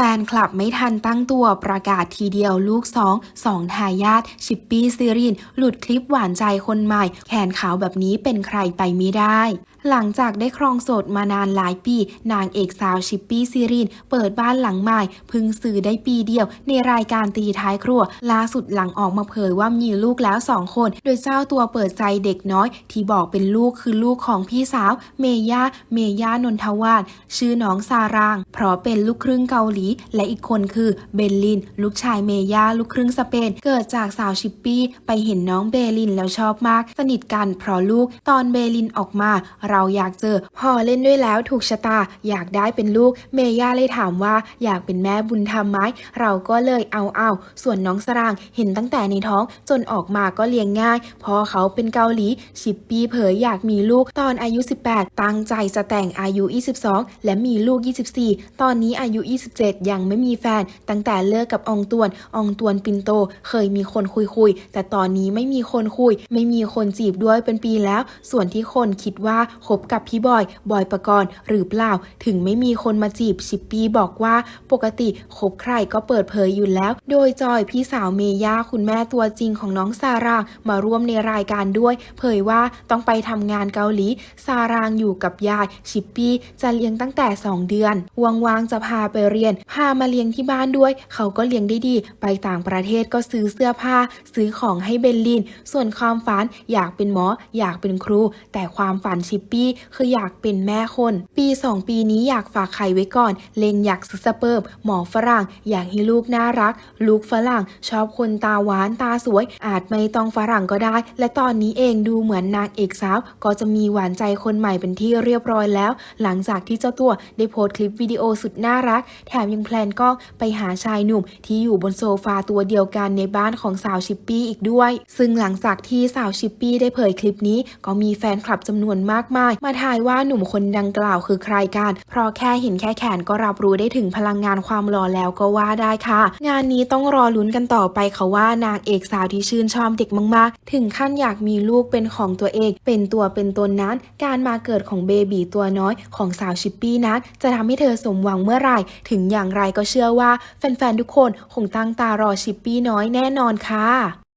แฟนคลับไม่ทันตั้งตัวประกาศทีเดียวลูกสองสองทายาทชิปปี้ซีริน หลุดคลิปหวานใจคนใหม่ แขนขาวแบบนี้เป็นใครไปไม่ได้หลังจากได้ครองโสดมานานหลายปี นางเอกสาวชิปปี้ซีริน เปิดบ้านหลังใหม่พึ่งซื้อได้ปีเดียว ในรายการตีท้ายครัว ล่าสุดหลังออกมาเผยว่ามีลูกแล้วสองคน โดยเจ้าตัวเปิดใจเด็กน้อย ที่บอกเป็นลูกคือลูกของพี่สาว เมย่าเมย่านนทวานชื่อน้องซาราง เพราะเป็นลูกครึ่งเกาหลี และอีกคนคือเบลลิน ลูกชายเมย่าลูกครึ่งสเปน เกิดจากสาวชิปปี้ไปเห็นน้องเบลลินแล้วชอบมาก สนิทกันเพราะลูกตอนเบลลินออกมาเราอยากเจอ พอเล่นด้วยแล้วถูกชะตาอยากได้เป็นลูก เมย่าเลยถามว่าอยากเป็นแม่บุญธรรมไหมเราก็เลยเอาเอาส่วนน้องสรางเห็นตั้งแต่ในท้องจนออกมาก็เลี้ยงง่ายเพอเขาเป็นเกาหลีชิปปี้เผยอยากมีลูกตอนอายุ 18 ตั้งใจจะแต่งอายุ 22 และมีลูก 24 ตอนนี้อายุ 27 ยังไม่มีแฟน ตั้งแต่เลิกกับองตวนองตวนปินโต เคยมีคนคุยคุยแต่ตอนนี้ไม่มีคนคุย ไม่มีคนจีบด้วยเป็นปีแล้ว ส่วนที่คนคิดว่าคบกับพี่บอย บอยประกรณ์หรือเปล่า ถึงไม่มีคนมาจีบชิปปี้บอกว่าปกติคบใครก็เปิดเผยอยู่แล้ว โดยจอยพี่สาวเมย่าคุณแม่ตัวจริงของน้องซารางมาร่วมในรายการด้วย เผยว่าต้องไปทำงานเกาหลีซารางอยู่กับยายชิปปี้จะเลี้ยงตั้งแต่ 2 เดือนว่างๆจะพาไปเรียน พามาเลี้ยงที่บ้านด้วย เขาก็เลี้ยงได้ดี ไปต่างประเทศก็ซื้อเสื้อผ้า ซื้อของให้เบลลิน ส่วนความฝันอยากเป็นหมอ อยากเป็นครู แต่ความฝันชิปปี คืออยากเป็นแม่คน ปี 2 ปีนี้อยากฝากไข่ไว้ก่อน เลงอยากซื้อสเปิร์มหมอฝรั่ง อยากให้ลูกน่ารัก ลูกฝรั่ง ชอบคนตาหวานตาสวย อาจไม่ต้องฝรั่งก็ได้ และตอนนี้เองดูเหมือนนางเอกสาว ก็จะมีหวานใจคนใหม่เป็นที่เรียบร้อยแล้ว หลังจากที่เจ้าตัวได้โพสต์คลิปวิดีโอสุดน่ารัก แถมยังแพลนกล้องไปหาชายหนุ่ม ที่อยู่บนโซฟาตัวเดียวกันในบ้านของสาวชิปปี้อีกด้วย ซึ่งหลังจากที่สาวชิปปี้ได้เผยคลิปนี้ ก็มีแฟนคลับจำนวนมากมาย มาทายว่าหนุ่มคนดังกล่าวคือใครกัน เพราะแค่เห็นแค่แขนก็รับรู้ได้ถึงพลังงานความหล่อแล้วก็ว่าได้ค่ะ งานนี้ต้องรอลุ้นกันต่อไปค่ะว่านางเอกสาวที่ชื่นชอบเด็กมากๆ ถึงขั้นอยากมีลูกเป็นของตัวเอง เป็นตัวเป็นตนนั้น การมาเกิดของเบบีตัวน้อยของสาวชิปปี้นั้นจะทำให้เธอสมหวังเมื่อไหร่ ถึงอย่างไรก็เชื่อว่าแฟนๆทุกคนคงตั้งตารอชิปปี้น้อยแน่นอนค่ะ